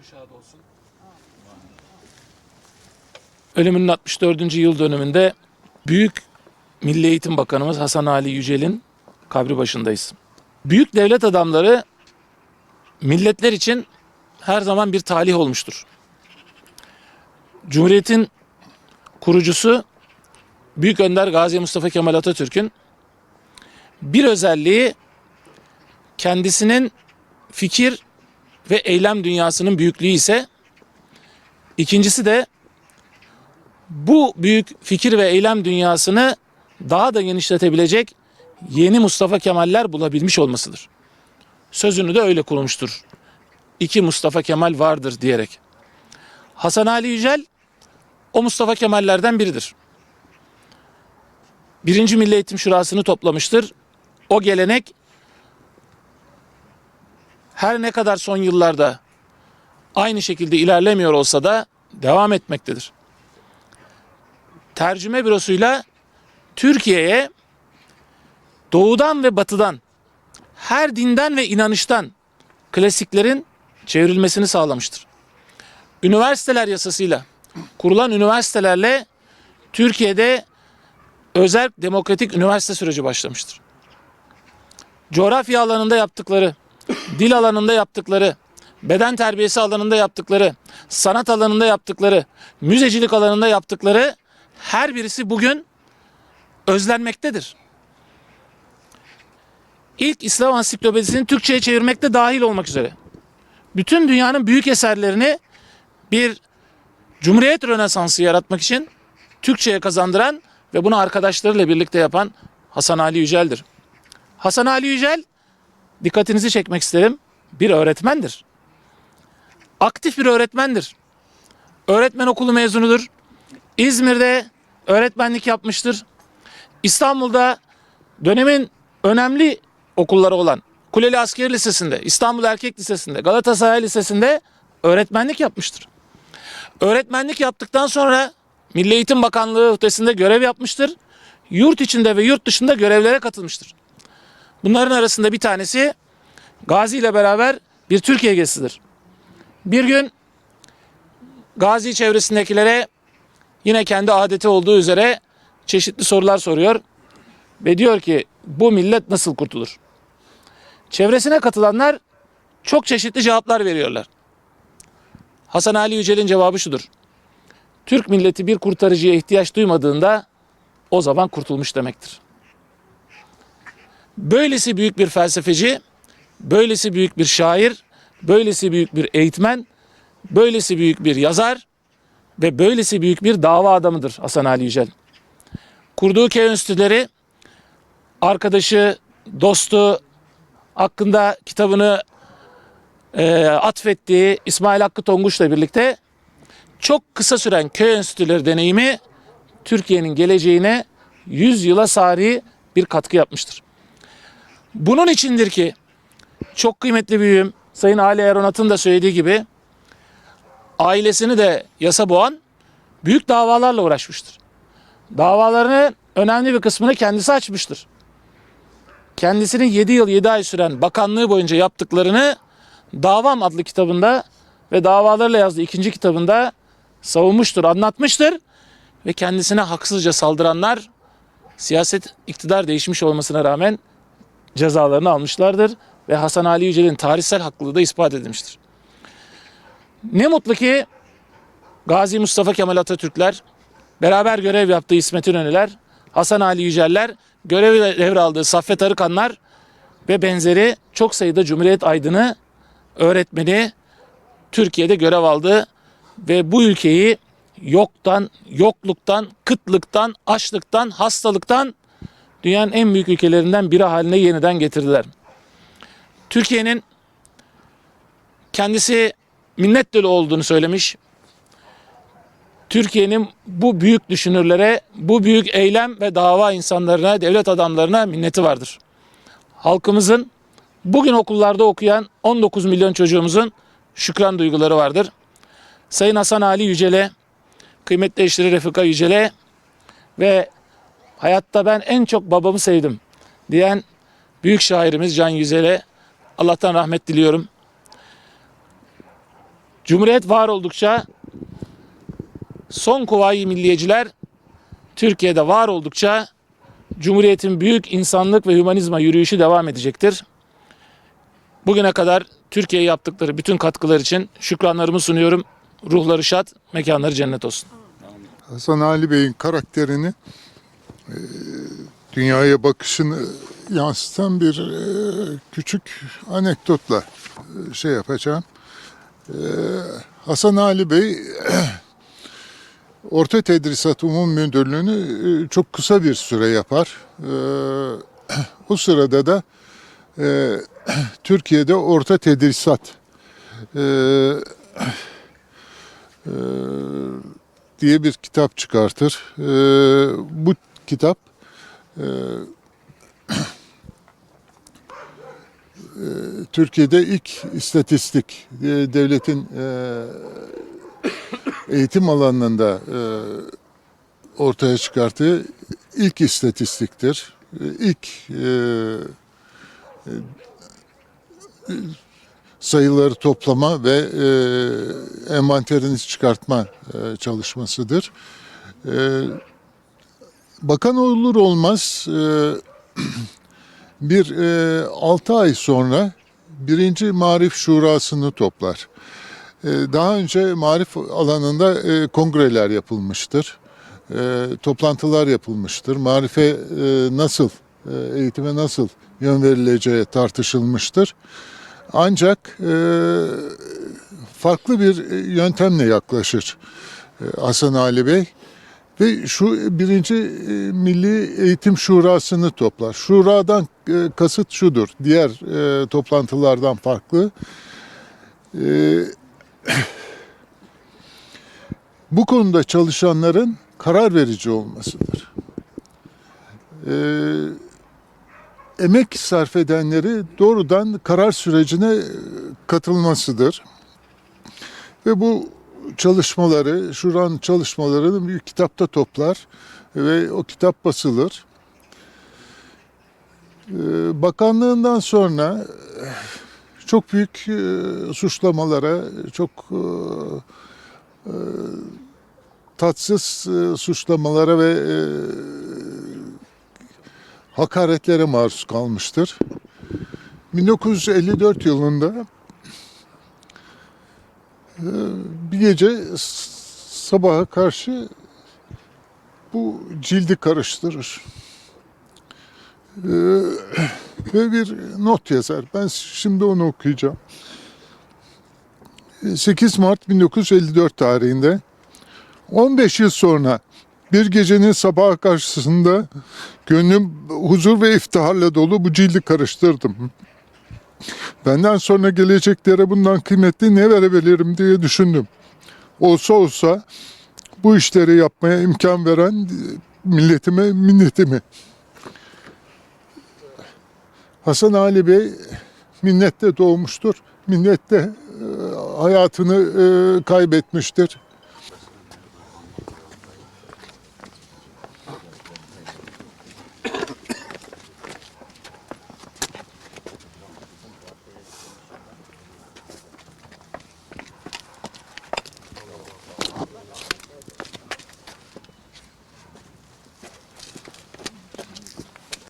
Ruhu şad olsun. Ölümünün 64. yıl dönümünde Büyük Milli Eğitim Bakanımız Hasan Ali Yücel'in kabri başındayız. Büyük devlet adamları milletler için her zaman bir talih olmuştur. Cumhuriyetin kurucusu Büyük Önder Gazi Mustafa Kemal Atatürk'ün bir özelliği kendisinin fikir ve eylem dünyasının büyüklüğü ise ikincisi de bu büyük fikir ve eylem dünyasını daha da genişletebilecek yeni Mustafa Kemaller bulabilmiş olmasıdır. Sözünü de öyle kurmuştur. İki Mustafa Kemal vardır diyerek. Hasan Ali Yücel o Mustafa Kemallerden biridir. Birinci Milli Eğitim Şurası'nı toplamıştır. O gelenek her ne kadar son yıllarda aynı şekilde ilerlemiyor olsa da devam etmektedir. Tercüme bürosuyla Türkiye'ye doğudan ve batıdan her dinden ve inanıştan klasiklerin çevrilmesini sağlamıştır. Üniversiteler yasasıyla kurulan üniversitelerle Türkiye'de özel demokratik üniversite süreci başlamıştır. Coğrafya alanında yaptıkları, dil alanında yaptıkları, beden terbiyesi alanında yaptıkları, sanat alanında yaptıkları, müzecilik alanında yaptıkları her birisi bugün özlenmektedir. İlk İslam ansiklopedisini Türkçe'ye çevirmekte dahil olmak üzere. Bütün dünyanın büyük eserlerini bir Cumhuriyet Rönesansı yaratmak için Türkçe'ye kazandıran ve bunu arkadaşlarıyla birlikte yapan Hasan Ali Yücel'dir. Hasan Ali Yücel dikkatinizi çekmek isterim. Bir öğretmendir. Aktif bir öğretmendir. Öğretmen okulu mezunudur. İzmir'de öğretmenlik yapmıştır. İstanbul'da dönemin önemli okulları olan Kuleli Askeri Lisesi'nde, İstanbul Erkek Lisesi'nde, Galatasaray Lisesi'nde öğretmenlik yapmıştır. Öğretmenlik yaptıktan sonra Milli Eğitim Bakanlığı ötesinde görev yapmıştır. Yurt içinde ve yurt dışında görevlere katılmıştır. Bunların arasında bir tanesi Gazi ile beraber bir Türkiye gezisidir. Bir gün Gazi çevresindekilere yine kendi adeti olduğu üzere çeşitli sorular soruyor ve diyor ki bu millet nasıl kurtulur? Çevresine katılanlar çok çeşitli cevaplar veriyorlar. Hasan Ali Yücel'in cevabı şudur. Türk milleti bir kurtarıcıya ihtiyaç duymadığında o zaman kurtulmuş demektir. Böylesi büyük bir felsefeci, böylesi büyük bir şair, böylesi büyük bir eğitmen, böylesi büyük bir yazar ve böylesi büyük bir dava adamıdır Hasan Ali Yücel. Kurduğu köy enstitüleri arkadaşı, dostu hakkında kitabını e, atfettiği İsmail Hakkı Tonguç'la birlikte çok kısa süren köy enstitüleri deneyimi Türkiye'nin geleceğine 100 yıla sari bir katkı yapmıştır. Bunun içindir ki çok kıymetli büyüğüm Sayın Ali Eronat'ın da söylediği gibi ailesini de yasa boğan büyük davalarla uğraşmıştır. Davalarının önemli bir kısmını kendisi açmıştır. Kendisinin 7 yıl 7 ay süren bakanlığı boyunca yaptıklarını Davam adlı kitabında ve davalarla yazdığı ikinci kitabında savunmuştur, anlatmıştır. Ve kendisine haksızca saldıranlar siyaset iktidar değişmiş olmasına rağmen cezalarını almışlardır. Ve Hasan Ali Yücel'in tarihsel haklılığı da ispat edilmiştir. Ne mutlu ki Gazi Mustafa Kemal Atatürkler, beraber görev yaptığı İsmet İnönüler, Hasan Ali Yüceller, görevi devraldığı Saffet Arıkanlar ve benzeri çok sayıda Cumhuriyet aydını, öğretmeni Türkiye'de görev aldı ve bu ülkeyi yoktan, yokluktan, kıtlıktan, açlıktan, hastalıktan dünyanın en büyük ülkelerinden biri haline yeniden getirdiler. Türkiye'nin kendisi minnet dolu olduğunu söylemiş. Türkiye'nin bu büyük düşünürlere, bu büyük eylem ve dava insanlarına, devlet adamlarına minneti vardır. Halkımızın bugün okullarda okuyan 19 milyon çocuğumuzun şükran duyguları vardır. Sayın Hasan Ali Yücel'e, kıymetli eşleri Refika Yücel'e ve hayatta ben en çok babamı sevdim diyen büyük şairimiz Can Yücel'e Allah'tan rahmet diliyorum. Cumhuriyet var oldukça son kuvayi milliyeciler Türkiye'de var oldukça Cumhuriyet'in büyük insanlık ve hümanizma yürüyüşü devam edecektir. Bugüne kadar Türkiye'ye yaptıkları bütün katkılar için şükranlarımı sunuyorum. Ruhları şad, mekanları cennet olsun. Hasan Ali Bey'in karakterini, dünyaya bakışını yansıtan bir e, küçük anekdotla e, şey yapacağım. E, Hasan Ali Bey Orta Tedrisat Umum Müdürlüğü'nü e, çok kısa bir süre yapar. E, O sırada da Türkiye'de Orta Tedrisat diye bir kitap çıkartır. Ee, bu kitap e, e, Türkiye'de ilk istatistik e, devletin e, eğitim alanında ortaya çıkarttığı ilk istatistiktir. İlk sayıları toplama ve e, envanterini çıkartma çalışmasıdır. E, bakan olur olmaz e, bir e, 6 ay sonra birinci Marif Şurası'nı toplar. E, daha önce marif alanında e, kongreler yapılmıştır. Toplantılar yapılmıştır. Marife nasıl, eğitime nasıl yön verileceği tartışılmıştır. Ancak e, farklı bir yöntemle yaklaşır Hasan Ali Bey ve şu birinci e, Milli Eğitim Şurası'nı toplar. Şuradan e, kasıt şudur, diğer e, toplantılardan farklı. Bu konuda çalışanların karar verici olmasıdır. Emek sarf edenleri doğrudan karar sürecine katılmasıdır. Ve bu çalışmaları, şuran çalışmalarını bir kitapta toplar ve o kitap basılır. Ee, Bakanlığından sonra e, çok büyük e, suçlamalara, çok e, e, tatsız suçlamalara ve hakaretlere maruz kalmıştır. 1954 yılında bir gece sabaha karşı bu cildi karıştırır. E, Ve bir not yazar. Ben şimdi onu okuyacağım. E, 8 Mart 1954 tarihinde 15 yıl sonra bir gecenin sabaha karşısında gönlüm huzur ve iftiharla dolu bu cildi karıştırdım. Benden sonra geleceklere bundan kıymetli ne verebilirim diye düşündüm. Olsa olsa bu işleri yapmaya imkan veren milletime minnetimi. Hasan Ali Bey minnette doğmuştur. Minnette e, hayatını e, kaybetmiştir.